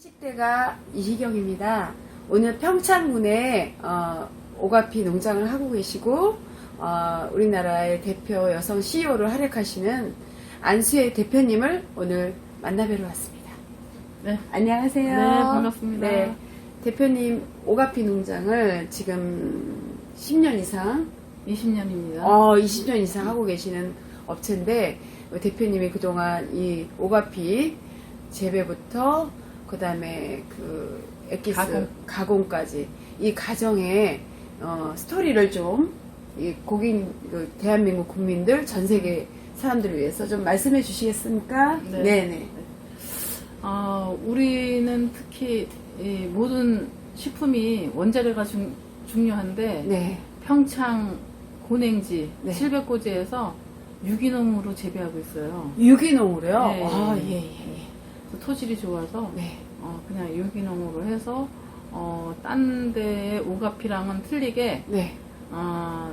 식대가 이희경입니다. 오늘 평창군에 어, 오가피 농장을 하고 계시고 어, 우리나라의 대표 여성 CEO를 활약하시는 안수혜 대표님을 오늘 만나뵈러 왔습니다. 네. 안녕하세요. 네, 반갑습니다. 네, 대표님 오가피 농장을 지금 10년 이상, 20년입니다. 어, 20년 이상 하고 계시는 업체인데 대표님이 그동안 이 오가피 재배부터 그다음에 그 엑기스 가공. 가공까지 이 과정의 어, 스토리를 좀 이 고객 그 대한민국 국민들 전 세계 사람들을 위해서 좀 말씀해 주시겠습니까? 네. 네네. 아, 우리는 특히 이 모든 식품이 원자료가 중, 중요한데 네. 평창 고냉지 네. 700고지에서 유기농으로 재배하고 있어요. 유기농으로요? 네. 아, 예, 예, 예. 토질이 좋아서 네. 어, 그냥 유기농으로 해서 어, 딴 데의 오가피랑은 틀리게 네. 어,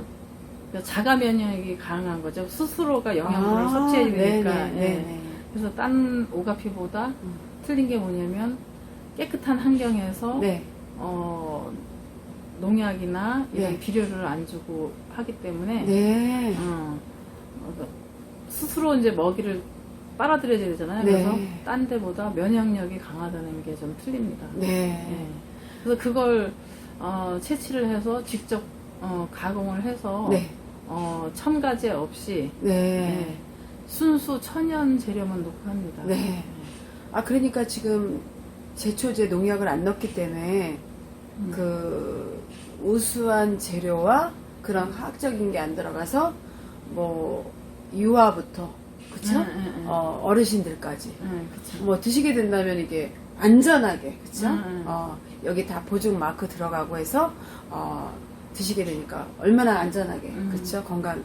자가 면역이 강한 거죠. 스스로가 영양분을 아, 섭취해야 되니까. 네네, 예. 네네. 그래서 딴 오가피보다 음. 틀린 게 뭐냐면 깨끗한 환경에서 네. 어, 농약이나 이런 네. 비료를 안 주고 하기 때문에 네. 어, 어, 스스로 이제 먹이를 빨아들여야 되잖아요. 네. 그래서 딴 데보다 면역력이 강하다는 게 좀 틀립니다. 네. 예. 그래서 그걸 어, 채취를 해서 직접 어, 가공을 해서 네. 어, 첨가제 없이 네. 예, 순수 천연 재료만 넣고 합니다. 네. 아, 그러니까 지금 제초제 농약을 안 넣기 때문에 음. 그 우수한 재료와 그런 화학적인 게 안 들어가서 뭐 유아부터 그쵸? 네, 네, 네. 어, 어르신들까지 예, 그쵸. 뭐 드시게 된다면 이게 안전하게 그쵸? 음, 음. 어, 여기 다 보증 마크 들어가고 해서 어, 드시게 되니까 얼마나 안전하게 음. 그쵸? 건강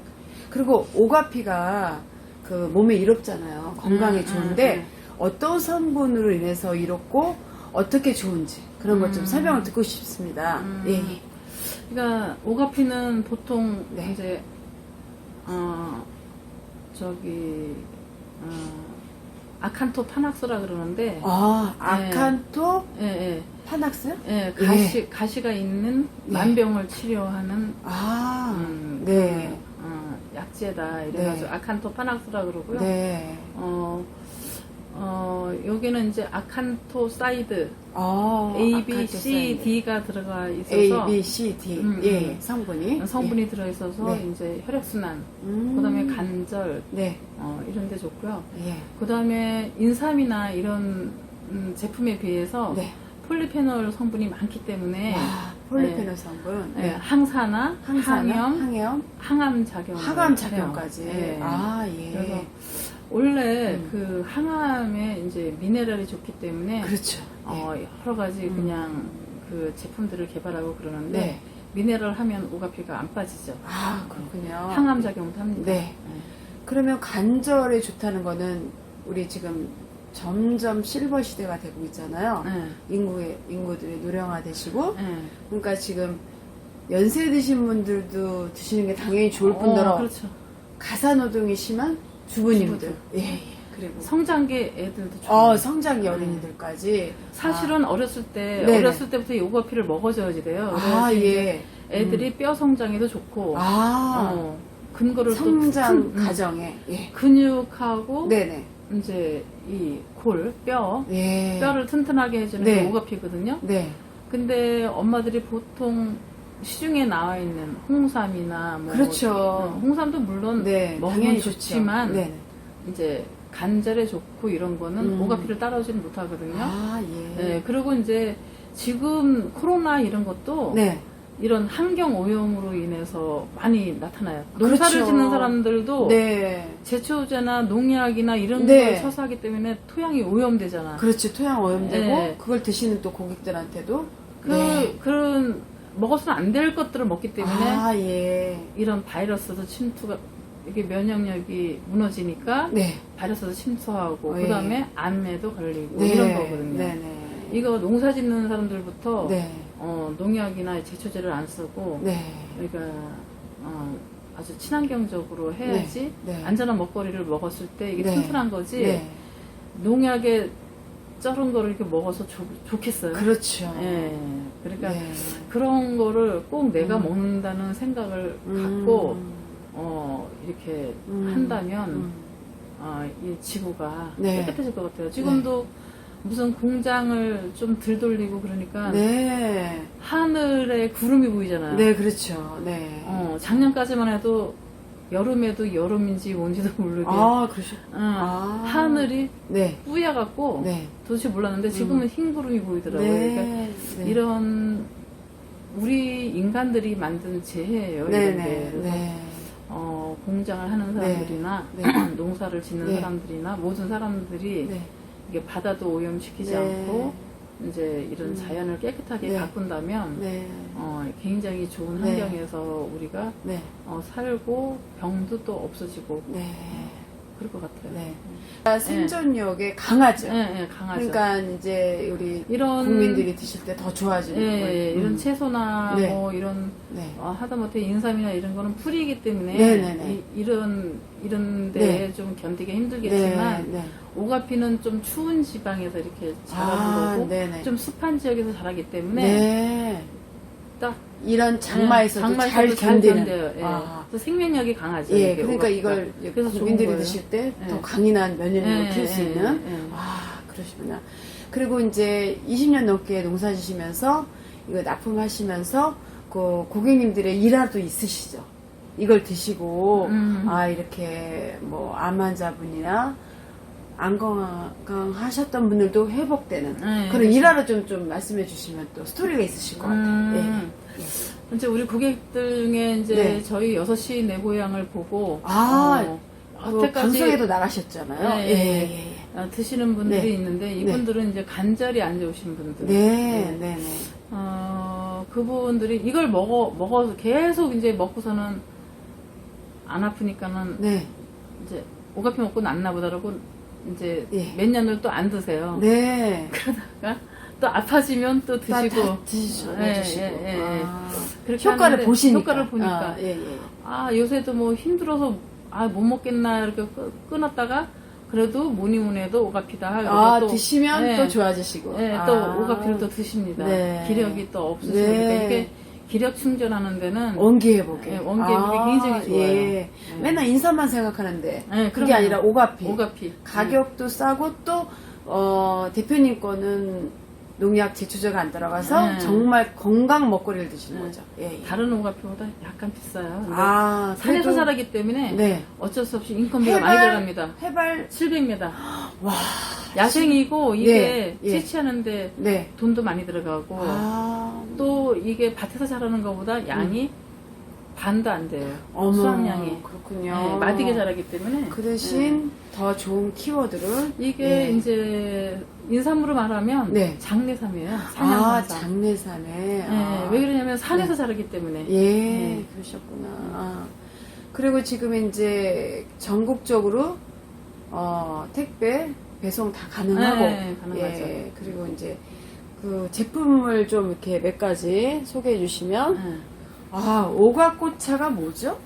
그리고 오가피가 그 몸에 이롭잖아요 건강에 음, 좋은데 음, 음. 어떤 성분으로 인해서 이롭고 어떻게 좋은지 그런 것좀 음. 설명을 듣고 싶습니다 음. 예, 예. 그러니까 오가피는 보통 네. 이제 어 저기 어 아칸토 파낙스라 그러는데 아 네. 아칸토 예, 예, 파낙스? 예, 가시 가시가 있는 네. 만병을 치료하는 아 음, 네. 그, 어, 약재다 이래가지고 네. 아칸토 파낙스라 그러고요. 네. 어, 어, 여기는 이제 아칸토 사이드 어, A, B, C, 사이드. D가 들어가 있어서 A, B, C, D. 음, 예, 음. 성분이. 성분이 들어 있어서 네. 이제 혈액 순환, 음. 그다음에 간절 네. 어, 이런 데 좋고요. 예. 그다음에 인삼이나 이런 음, 제품에 비해서 네. 폴리페놀 성분이 많기 때문에 와, 폴리페놀 성분. 예, 네. 항산화, 항산화, 항염, 항염, 항암 작용, 항암 작용까지. 예. 아, 예. 그래서 원래 음. 그 항암에 이제 미네랄이 좋기 때문에 그렇죠. 어, 여러 가지 음. 그냥 그 제품들을 개발하고 그러는데 네. 미네랄 하면 오가피가 안 빠지죠. 아, 그렇군요. 항암 작용도 합니다. 네. 그러면 관절에 좋다는 거는 우리 지금 점점 실버 시대가 되고 있잖아요. 네. 인구의, 인구들이 노령화 되시고. 네. 그러니까 지금 연세 드신 분들도 드시는 게 당연히 좋을 뿐더러 어, 그렇죠. 가사 노동이 심한 주부님들. 예, 예. 그리고 성장기 애들도 좋아요. 어, 성장기 어린이들까지. 사실은 어렸을 때 네네. 어렸을 때부터 이 오가피를 먹어줘야지 돼요. 아, 그래야지 아, 예. 애들이 뼈 성장에도 좋고 아, 어, 근거를 성장 또 큰- 음, 과정에. 예. 근육하고 네네. 이제 이 골, 뼈, 예. 뼈를 튼튼하게 해주는 네. 게 오가피거든요. 네. 근데 엄마들이 보통 시중에 나와 있는 홍삼이나 뭐 그렇죠. 어, 홍삼도 물론 네. 먹으면 당연히 좋지만 좋죠. 네네. 이제 간절에 좋고 이런 거는 음. 오가피를 따라오지는 못하거든요. 아, 예. 네, 그리고 이제 지금 코로나 이런 것도 네. 이런 환경 오염으로 인해서 많이 나타나요. 농사를 그렇죠. 짓는 사람들도 네. 제초제나 농약이나 이런 네. 걸 쳐서 하기 때문에 토양이 오염되잖아. 그렇지. 토양 오염되고, 네. 그걸 드시는 또 고객들한테도. 그 네. 그런 먹어서는 안될 것들을 먹기 때문에 아, 예. 이런 바이러스도 침투가 이게 면역력이 무너지니까 네. 바이러스도 침투하고 예. 그다음에 암에도 걸리고 네. 이런 거거든요. 네 네. 이거 농사 짓는 사람들부터 네. 어, 농약이나 제초제를 안 쓰고 네. 그러니까 어, 아주 친환경적으로 해야지 네. 네. 안전한 먹거리를 먹었을 때 이게 네. 튼튼한 거지 네. 농약에 저런 거를 이렇게 먹어서 좋, 좋겠어요. 그렇죠. 예. 그러니까 네. 그런 거를 꼭 내가 음. 먹는다는 생각을 음. 갖고 어 이렇게 음. 한다면 음. 아, 이 지구가 네. 깨끗해질 것 같아요. 지금도 무슨 공장을 좀 들 돌리고 그러니까 네. 하늘에 구름이 보이잖아요. 네, 그렇죠. 네. 어, 작년까지만 해도 여름에도 여름인지 뭔지도 모르게 아, 그러셨. 어, 아. 하늘이 네. 뿌옇갖고 네. 도대체 몰랐는데 지금은 흰 구름이 보이더라고요. 네. 그러니까 네. 이런 우리 인간들이 만든 재해예요. 네, 이런 게. 네. 그래서 네. 어, 공장을 하는 사람들이나 네. 농사를 짓는 네. 사람들이나 모든 사람들이 네. 이게 바다도 오염시키지 네. 않고 이제 이런 음. 자연을 깨끗하게 네. 가꾼다면 네. 어, 굉장히 좋은 네. 환경에서 우리가 네. 어, 살고 병도 또 없어지고 네. 그럴 것 같아요. 네. 아, 생존력에 강하죠. 예, 예, 강하죠. 그러니까 이제 우리 이런 국민들이 드실 때더 예, 좋아지는 예, 거예요. 이런 음. 채소나 네. 뭐 이런 네. 어, 하다못해 인삼이나 이런 거는 풀이기 때문에 네 네 네. 이, 런 이런 데에 네. 좀 견디기 힘들겠지만 네. 네. 오가피는 좀 추운 지방에서 이렇게 자라는 아, 거고 네 네. 좀 습한 지역에서 자라기 때문에 네. 딱 이런 장마에서도 네, 잘 장마에서도 견디는. 견뎌요. 예. 아. 그래서 생명력이 강하죠. 예, 이게 그러니까. 이걸 이제 그래서 좋은 국민들이 거예요. 드실 때 더 예. 강인한 면역력을 예, 키울 수 예, 있는. 예, 예. 아, 그러시구나. 그리고 이제 20년 넘게 농사 지시면서 이거 납품하시면서 그 고객님들의 일화도 있으시죠. 이걸 드시고 음. 아 이렇게 뭐 암 환자분이나 안 건강하셨던 분들도 회복되는 네, 그런 그렇죠. 일화를 좀 좀 말씀해 주시면 또 스토리가 있으실 것 같아요. 음. 예. 이제 우리 고객들 중에 이제 네. 저희 6시 내 고향을 보고 아, 어, 그 여태까지 방송에도 나가셨잖아요. 네, 예, 네. 예, 예. 어, 드시는 분들이 네. 있는데 이분들은 이제 간절히 안 좋으신 분들. 네, 네, 네. 어, 그분들이 이걸 먹어 먹어서 계속 이제 먹고서는 안 아프니까는 네, 이제 오가피 먹고는 안 나보다 그러고 이제 예. 몇 년을 또 안 드세요. 네. 그러다가 또 아파지면 또 다- 드시고 다 드시고, 예, 드시고. 예, 예, 예. 아, 그렇게 효과를 하는데 보시니까. 효과를 보니까 아, 예, 예. 아 요새도 뭐 힘들어서 아 못 먹겠나 이렇게 끊- 끊었다가 그래도 뭐니 뭐니 해도 오가피다 아, 또, 드시면 예, 또 좋아지시고. 예, 아. 또 오가피를 또 드십니다. 네. 기력이 또 없으시니까 네. 이게 기력 충전하는 데는 원기 회복에. 예, 원기 회복이 굉장히 좋아요. 예. 예. 맨날 인삼만 생각하는데. 예, 그게 그럼요. 아니라 오가피. 오가피 가격도 싸고 또, 어, 대표님 거는 농약 제초제가 안 들어가서 네. 정말 건강 먹거리를 드시는 네. 거죠. 예, 예. 다른 오가피보다 약간 비싸요. 아, 산에서 그래도- 자라기 때문에 네. 어쩔 수 없이 인건비가 많이 들어갑니다. 해발, 700m. 와. 야생이고 이게 네, 예. 채취하는데 네. 돈도 많이 들어가고 아. 또 이게 밭에서 자라는 것보다 양이 반도 안 돼요. 어머, 수확량이. 그렇군요. 네, 마디게 자라기 때문에. 그 대신 더 좋은 키워드를 이게 예. 이제 인삼으로 말하면 네. 장내삼이에요. 아 산양산삼. 장내삼에 네, 아. 왜 그러냐면 산에서 자라기 때문에. 예 네. 그러셨구나 아. 그리고 지금 이제 전국적으로 어, 택배 배송 다 가능하고 네, 가능하죠. 예 그리고 이제 그 제품을 좀 이렇게 몇 가지 소개해 주시면 네. 아 오가꽃차가 뭐죠?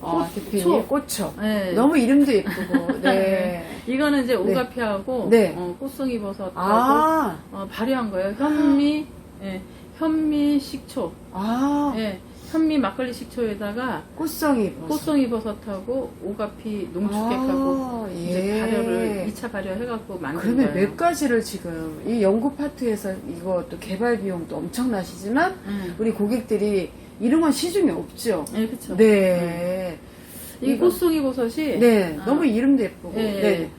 아, 꽃- 대표님 초. 꽃초 네. 너무 이름도 예쁘고 네. 이거는 이제 오가피하고 네. 어, 꽃송이 버섯하고 아, 어, 발효한 거예요. 현미, 예, 현미 식초, 아, 예, 현미 막걸리 식초에다가 꽃송이 버섯. 꽃송이 버섯하고 오가피 농축액하고 아, 이제 예. 발효를 2차 발효해갖고 만든 그러면 거예요. 몇 가지를 지금 이 연구 파트에서 이거 또 개발 비용도 엄청나시지만 예, 우리 고객들이 이런 건 시중에 없죠. 예, 그쵸. 네. 이 이거- 꽃송이 버섯이 네. 아, 너무 이름도 예쁘고. 예, 네.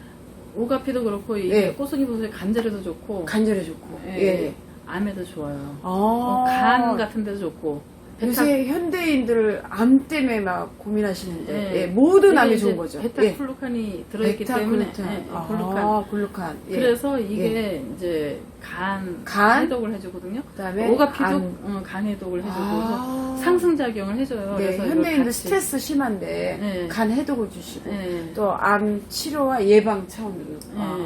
오가피도 그렇고 이게 네. 꽃송이 버섯이 간절해도 좋고 간절해 좋고. 예, 예. 암에도 좋아요. 아. 어, 간 같은 데도 좋고 베타- 요새 현대인들 암 때문에 막 고민하시는데 예. 예, 모든 암이 좋은 거죠. 예. 베타글루칸이 들어있기 때문에 베타글루탄. 예, 아, 글루칸. 글루칸. 예. 그래서 이게 이제 간, 간? 해독을 해주거든요. 그다음에 오가피도 안- 어, 간 해독을 해주고 아. 그래서 상승 작용을 해줘요. 네, 그래서 현대인들 스트레스 심한데 네. 간 해독을 주시고 예. 또암 치료와 예방 차원으로 아,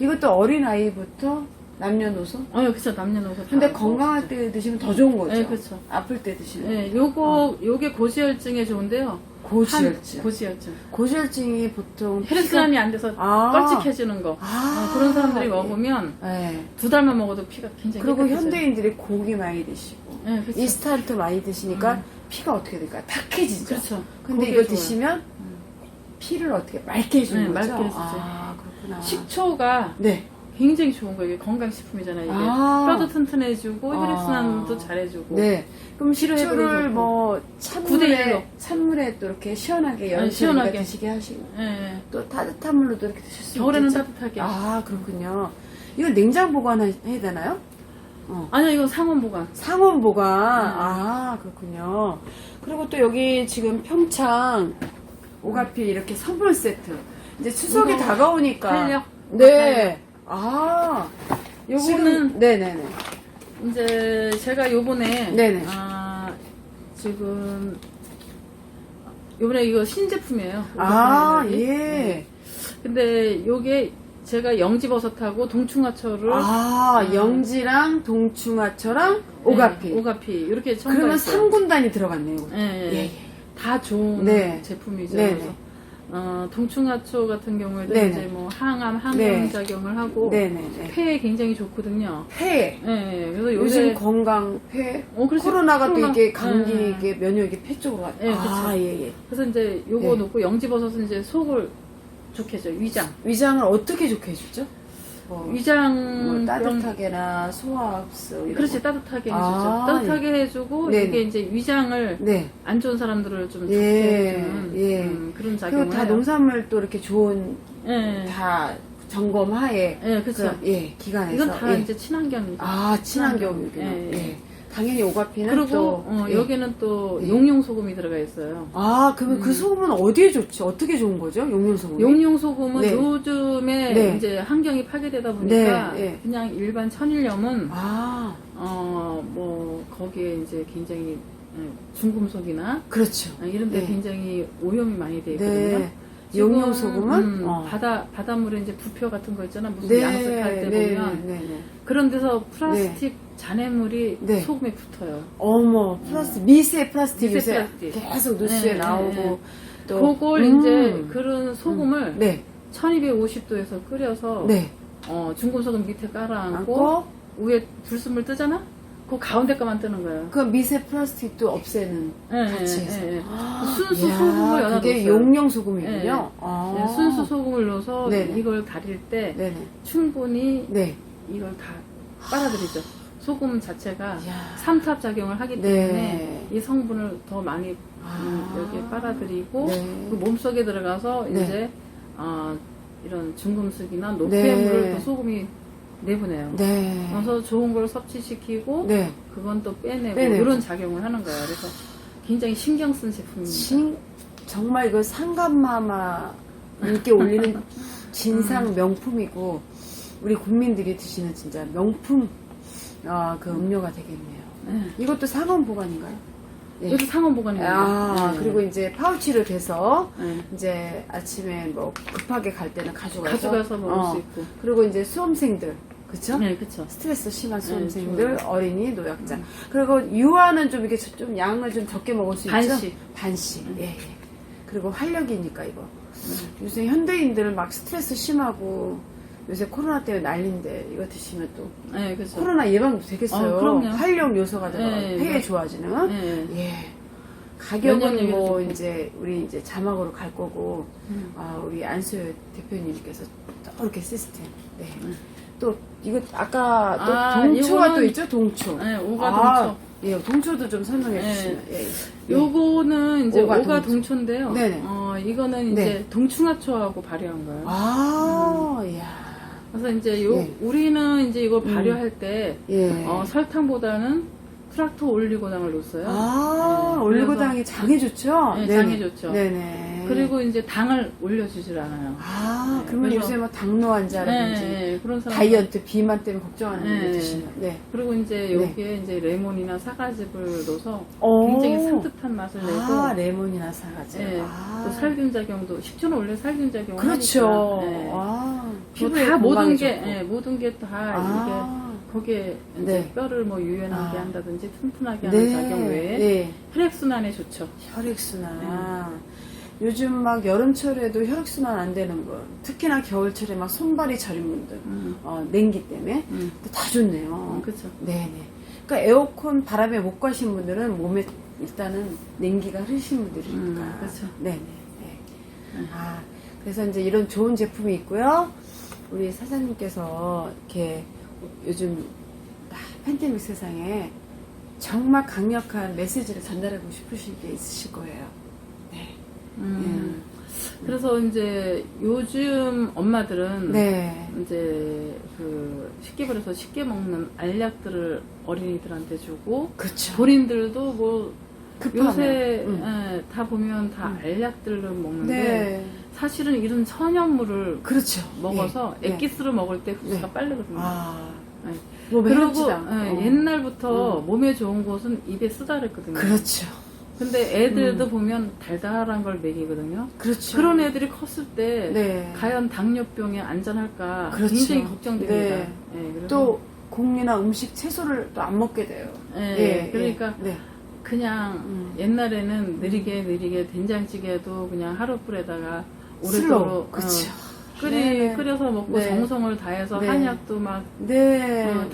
예. 이것도 어린 아이부터 남녀노소? 어, 그렇죠. 남녀노소. 다 근데. 건강할 때 드시면 더 좋은 거죠. 네, 그렇죠. 아플 때 드시면. 네, 요거 요게 고지혈증에 좋은데요. 고지혈증. 한- 고지혈증. 고지혈증이 보통 혈관이 안 돼서 아. 뻘찍해지는 거. 아. 어, 그런 사람들이 예. 먹으면 네. 두 달만 먹어도 피가 굉장히 그리고 깨끗해져요. 현대인들이 고기 많이 드시고 네, 그렇죠. 인스턴트 많이 드시니까 피가 어떻게 될까요? 탁해지죠. 그렇죠. 근데 이거 좋아요. 드시면 피를 어떻게 맑게 해주는 네, 거죠? 맑게 해주죠. 아 그렇구나. 식초가 네. 굉장히 좋은 거예요. 이게 건강식품이잖아요. 이게 아. 뼈도 튼튼해주고 아. 혈액순환도 잘해주고. 네. 그럼 식초를. 뭐 구대 일로. 찬물에 찬물에 또 이렇게 시원하게 아니, 열시원하게 시원하게. 드시게 하시고 예. 또 따뜻한 물로도 이렇게 드실 수 겨울에는 있겠죠? 따뜻하게. 아 그렇군요. 이거 냉장 보관해야 되나요? 어. 아니요, 이거 상온 보관. 상온 보관. 음. 아, 그렇군요. 그리고 또 여기 지금 평창 오가피 이렇게 선물 세트. 이제 추석이 이거 다가오니까. 활력? 네. 아, 요거는 지금- 네네네. 이제 제가 요번에 네네. 아 지금 요번에 이거 신제품이에요. 아, 예. 네. 근데 요게 제가 영지버섯하고 동충하초를 아, 음. 영지랑 동충하초랑 오가피. 네, 오가피 이렇게 그러면 첨가했어요. 3군단이 들어갔네요. 예, 예. 예, 예. 다 좋은 네. 제품이죠. 네 네. 그래서 어, 동충하초 같은 경우에도 네네. 이제 뭐 항암, 항염 네. 작용을 하고 네네네. 폐에 굉장히 좋거든요. 폐. 예, 예. 그래서 요즘 요새 건강 폐. 어, 그렇지. 코로나가 또 코로나. 이게 감기, 예, 예. 이게 면역이 폐 쪽으로 갔 예, 아, 그쵸. 예, 예. 그래서 이제 요거 네. 놓고 영지버섯은 이제 속을 좋게 해줘요. 위장. 위장을 어떻게 좋게 해주죠? 뭐, 위장 뭐 병- 따뜻하게나 소화흡수 이런 그렇지 거. 따뜻하게 해주죠. 아, 따뜻하게 해주고 네네. 이게 이제 위장을 네. 안 좋은 사람들을 좀 좋게 예, 해주는 예. 음, 그런 그리고 작용을 다 해요. 농산물 또 이렇게 좋은 예, 다 점검하에 예, 그렇죠. 그, 예 기관에서 이건 다 예. 이제 친환경이죠. 아 친환경이구나. 예, 예, 예. 당연히 오가피는 그리고 또 어, 예. 여기는 또 예. 용용 소금이 들어가 있어요. 아 그러면 그 음. 소금은 어디에 좋지? 어떻게 좋은 거죠? 용용 소금이? 용용 소금은 네. 요즘에 네. 이제 환경이 파괴되다 보니까 네, 네. 그냥 일반 천일염은 아 어 뭐 거기에 이제 굉장히 예, 중금속이나 그렇죠. 아, 이런 데 네. 굉장히 오염이 많이 돼 있거든요. 네. 지금, 용용 소금은 음, 어. 바다 바닷물에 이제 부표 같은 거 있잖아 무슨 네, 양식할 때 네, 보면 네, 네. 그런 데서 플라스틱 잔해물이 네. 소금에 붙어요. 어머 플라스틱 미세 플라스틱 미세 플라스틱. 계속 뉴스에 네, 나오고 네, 네. 또 그걸 음. 이제 그런 소금을 네, 1250도에서 끓여서 네. 어, 중금속은 밑에 깔아앉고 위에 불순물 뜨잖아? 그 가운데 거만 뜨는 거예요. 그 미세 플라스틱도 없애는 예, 같이 예, 해서. 예, 예. 아, 순수 이야, 소금을 연어 그게 넣었어요. 용용 소금이군요. 네, 네. 아. 네, 순수 소금을 넣어서 네네. 이걸 다릴 때 네네. 충분히 네. 이걸 다 빨아들이죠. 소금 자체가 이야. 삼투압 작용을 하기 네. 때문에 이 성분을 더 많이 음, 아. 여기에 빨아들이고 네. 그 몸속에 들어가서 네. 이제 어, 이런 중금속이나 네. 노폐물을 그 소금이 내보내요. 네. 그래서 좋은 걸 섭취시키고 네. 그건 또 빼내고 빼내고. 이런 작용을 하는 거예요. 그래서 굉장히 신경 쓴 제품입니다. 진, 정말 이거 상감마마 인기 올리는 진상 음. 명품이고 우리 국민들이 드시는 진짜 명품 아, 그 음료가 되겠네요. 네. 이것도 상온 보관인가요? 예. 이것도 상온 보관입니다. 아, 네. 그리고 이제 파우치로 돼서 네. 이제 아침에 뭐 급하게 갈 때는 가져가서 가져가서 먹을 어. 수 있고. 그리고 이제 수험생들 그쵸? 네, 그렇죠. 스트레스 심한 네, 수험생들, 좋아요. 어린이, 노약자. 그리고 유아는 좀 이렇게 좀 양을 좀 적게 먹을 수 있죠? 반씩. 반씩. 예, 예. 그리고 활력이니까 이거. 요새 현대인들은 막 스트레스 심하고 요새 코로나 때문에 난린데 이거 드시면 또 네, 그렇죠. 코로나 예방도 되겠어요. 어, 그럼요. 활력 요소가 들어가 네, 폐에 네. 좋아지는. 네. 예. 가격은 뭐. 이제 우리 이제 자막으로 갈 거고 음. 아, 우리 안소연 대표님께서 또 이렇게 시스템. 네. 음. 또 이거 아까 또 아, 동초가 이거는- 또 있죠, 동초. 네, 오가 아, 동초. 예, 동초도 좀 설명해 네. 주시면. 예, 예. 요거는 이제 오가 오가, 동초. 동초인데요. 네네. 어, 이거는 이제 네. 동충하초하고 발효한 거예요. 아, 이야. 그래서 이제 요 예. 우리는 이제 이걸 음. 발효할 때 예. 어, 설탕보다는 프락토 올리고당을 넣었어요. 아, 네, 올리고당이 장에 좋죠? 네. 장에 좋죠. 네네. 네. 그리고 이제 당을 올려주질 않아요. 아, 네, 그러면 그래서- 요새 뭐 당뇨 환자라든지 네, 네, 그런 사람 다이어트 비만 때문에 걱정하는 분들 네. 드시면 네. 그리고 이제 네. 여기에 이제 레몬이나 사과즙을 넣어서 오. 굉장히 산뜻한 맛을 내고 아, 레몬이나 사과즙. 예, 아. 또 살균 작용도 식초는 원래 살균 작용을 그렇죠. 아, 피부에 다 모든 건강에 게 좋고. 예, 모든 게다 아. 이게 거기에 이제 네. 뼈를 뭐 유연하게 아. 한다든지 튼튼하게 하는 작용 외에 네. 혈액 순환에 좋죠. 혈액순환. 요즘 막 여름철에도 혈액순환 안 되는 분, 특히나 겨울철에 막 손발이 저린 분들, 음. 어, 냉기 때문에 음. 다 좋네요. 어, 그렇죠. 네네. 그러니까 에어컨 바람에 못 가신 분들은 몸에 일단은 냉기가 흐르신 분들이니까. 음, 그렇죠. 네네. 네. 아, 그래서 이제 이런 좋은 제품이 있고요. 우리 사장님께서 이렇게 요즘 아, 팬데믹 세상에 정말 강력한 메시지를 전달하고 싶으신 게 있으실 거예요. 네. 음. 그래서 이제 요즘 엄마들은 네. 이제 그 쉽게 말해서 쉽게 먹는 알약들을 어린이들한테 주고 그렇죠. 본인들도 뭐 급하면. 요새 음. 예, 다 보면 다 음. 알약들을 먹는데 네. 사실은 이런 천연물을 그렇죠. 먹어서 예, 예. 액기스를 먹을 때 흡수가 네. 빠르거든요. 아. 네. 몸에 그리고. 예, 어. 옛날부터 몸에 좋은 것은 입에 쓰다 그랬거든요. 그렇죠. 근데 애들도 보면 달달한 걸 먹이거든요. 그렇죠. 그런 애들이 컸을 때 네. 과연 당뇨병에 안전할까 그렇죠. 굉장히 걱정됩니다. 네. 예, 그래서 또 곡류나 음식 채소를 또 안 먹게 돼요. 예, 그러니까 네. 그냥 음. 옛날에는 느리게 느리게 된장찌개도 그냥 슬로우. 오래도록 그렇죠. 어, 끓이 네네. 끓여서 먹고 네. 정성을 다해서 네. 한약도 막 네. 어,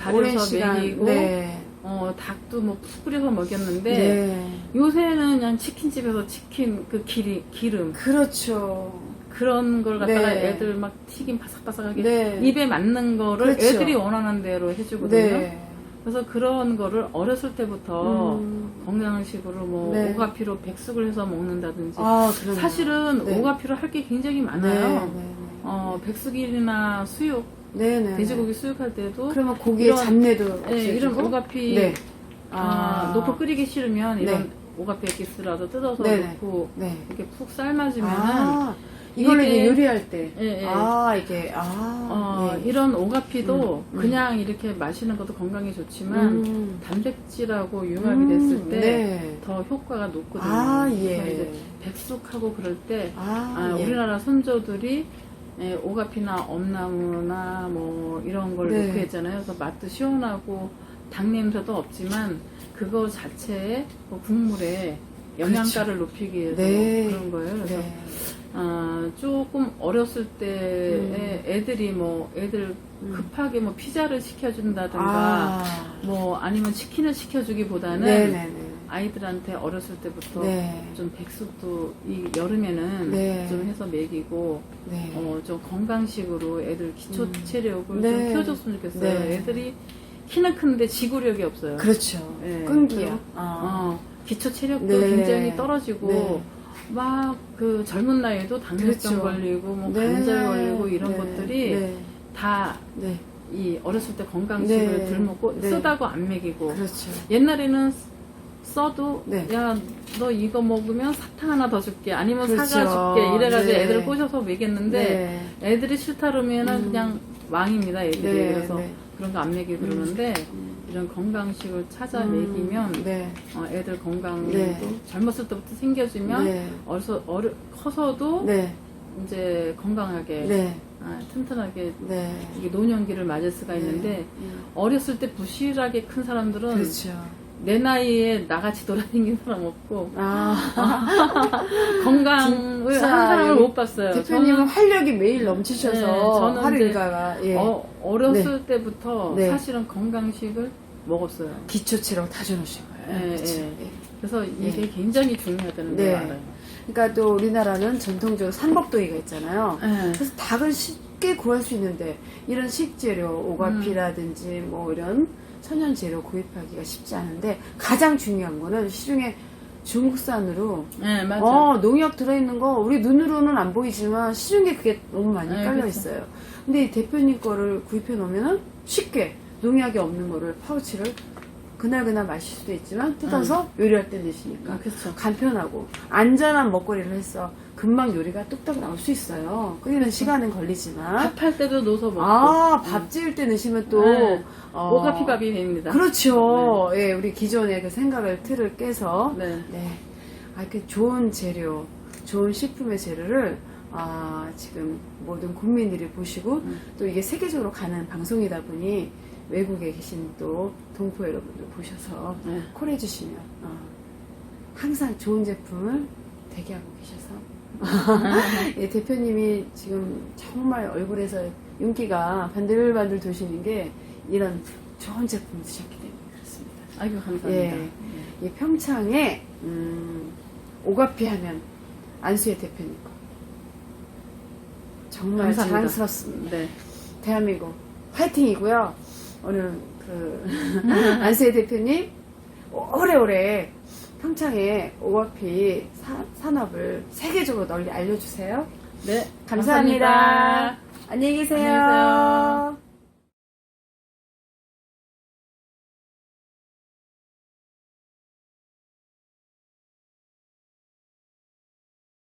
시간. 먹이고 네. 어, 닭도 뭐푹 끓여서 먹였는데 네. 요새는 그냥 치킨집에서 치킨 그 기리, 기름 그렇죠. 그런 걸 갖다가 네. 애들 막 튀김 바삭바삭하게 네. 입에 맞는 거를 그렇죠. 애들이 원하는 대로 해주거든요. 네. 그래서 그런 거를 어렸을 때부터 음. 건강식으로 뭐 네. 오가피로 백숙을 해서 먹는다든지 아. 사실은 네. 오가피로 할 게 굉장히 네. 많아요. 네. 어, 백숙이나 수육, 네. 네. 돼지고기 수육할 때도 그러면 고기의 이런- 잡내도 예, 없애주고. 이런 오가피 네. 아, 놓고 끓이기 싫으면 네. 이런 오가피 액기스라도 뜯어서 네네. 넣고 네. 이렇게 푹 삶아주면은 아, 이걸로 이게- 이제 요리할 때. 예, 예. 아, 이게, 아. 어, 네. 이런 오가피도 음, 음. 그냥 이렇게 마시는 것도 건강에 좋지만 음. 단백질하고 융합이 음, 됐을 때 네. 더 효과가 높거든요. 아, 그래서 예. 이제 백숙하고 그럴 때 아, 아, 예. 우리나라 선조들이 예, 오가피나 엄나무나 뭐 이런 걸 네. 넣고 했잖아요. 그래서 맛도 시원하고 당 냄새도 없지만 그거 자체에 그 국물에 영양가를 높이기 위해서 그렇죠. 네. 그런 거예요. 그래서 네. 아, 조금 어렸을 때에 애들이 뭐 애들 음. 급하게 뭐 피자를 시켜준다든가 아. 뭐 아니면 치킨을 시켜주기보다는 네네네. 아이들한테 어렸을 때부터 네. 좀 백숙도 이 여름에는 네. 좀 해서 먹이고 네. 어, 좀 건강식으로 애들 기초 음. 체력을 네. 좀 키워줬으면 좋겠어요. 네. 애들이 키는 큰데 지구력이 없어요. 그렇죠. 예, 끈기야. 아. 어, 기초 체력도 네. 굉장히 떨어지고 네. 막그 젊은 나이에도 당뇨병 그렇죠. 걸리고 뭐 네. 관절 걸리고 이런 네. 것들이 네. 다이 네. 어렸을 때 건강식을 네. 들 먹고 네. 쓰다고 안 먹이고 그렇죠. 옛날에는 써도 네. 야너 이거 먹으면 사탕 하나 더 줄게 아니면 그렇죠. 사과 줄게 이래가지고 네. 애들을 꼬셔서 먹였는데 네. 애들이 싫다 그러면은 음. 그냥 왕입니다 애들이 네, 그래서 네. 그런 거 안 먹이고 그러는데 음. 이런 건강식을 찾아 음. 먹이면 네. 어, 애들 건강도 네. 젊었을 때부터 생겨지면 네. 어려서 어려 커서도 네. 이제 건강하게 네. 아, 튼튼하게 네. 이게 노년기를 맞을 수가 있는데 음. 어렸을 때 부실하게 큰 사람들은 그렇죠. 내 나이에 나같이 돌아다니는 사람 없고 아. 건강을 진짜 한 사람을 못 봤어요. 대표님은 활력이 매일 넘치셔서 네, 저는 일과가 예. 어, 어렸을 때부터 네. 사실은 건강식을 먹었어요. 기초체력 다져놓으신 거예요. 네, 그렇죠. 네. 예. 그래서 이게 굉장히 중요하다는 네. 걸 알아요. 그러니까 또 우리나라는 전통적으로 삼복도이가 있잖아요. 네. 그래서 닭은 쉽게 구할 수 있는데 이런 식재료 오가피라든지 뭐 이런 천연 재료 구입하기가 쉽지 않은데 가장 중요한 거는 시중에 중국산으로 네, 맞아. 어 농약 들어있는 거 우리 눈으로는 안 보이지만 시중에 그게 너무 많이 네, 깔려 그렇죠. 있어요. 근데 이 대표님 거를 구입해 놓으면은 쉽게 농약이 없는 거를 파우치를 그날 그날 마실 수도 있지만 뜯어서 요리할 때 넣으시니까 아, 그렇죠. 간편하고 안전한 먹거리를 했어. 금방 요리가 뚝딱 나올 수 있어요. 끓이는 시간은 걸리지만. 밥할 때도 넣어서 먹고. 아, 밥 지을 때 넣으시면 또. 네. 어, 오가피밥이 됩니다. 그렇죠. 예, 우리 기존의 그 생각을 틀을 깨서. 네. 네. 아, 그 좋은 재료, 좋은 식품의 재료를 아, 지금 모든 국민들이 보시고 음. 또 이게 세계적으로 가는 방송이다 보니 외국에 계신 또 동포 여러분들 보셔서 네. 콜해 주시면 어, 항상 좋은 제품을 대기하고 계셔서 예, 대표님이 지금 정말 얼굴에서 윤기가 반들반들 도시는 게 이런 좋은 제품 드셨기 때문에 그렇습니다. 아이고, 감사합니다. 예. 이 평창에 음, 오가피 하면 안수의 대표님 거 정말 감사합니다. 자랑스럽습니다. 네. 대한민국 화이팅이고요. 오늘 그 안수의 대표님 오래오래 평창에 오가피 사- 산업을 세계적으로 널리 알려주세요. 네. 감사합니다. 안녕히 계세요. 안녕히 계세요.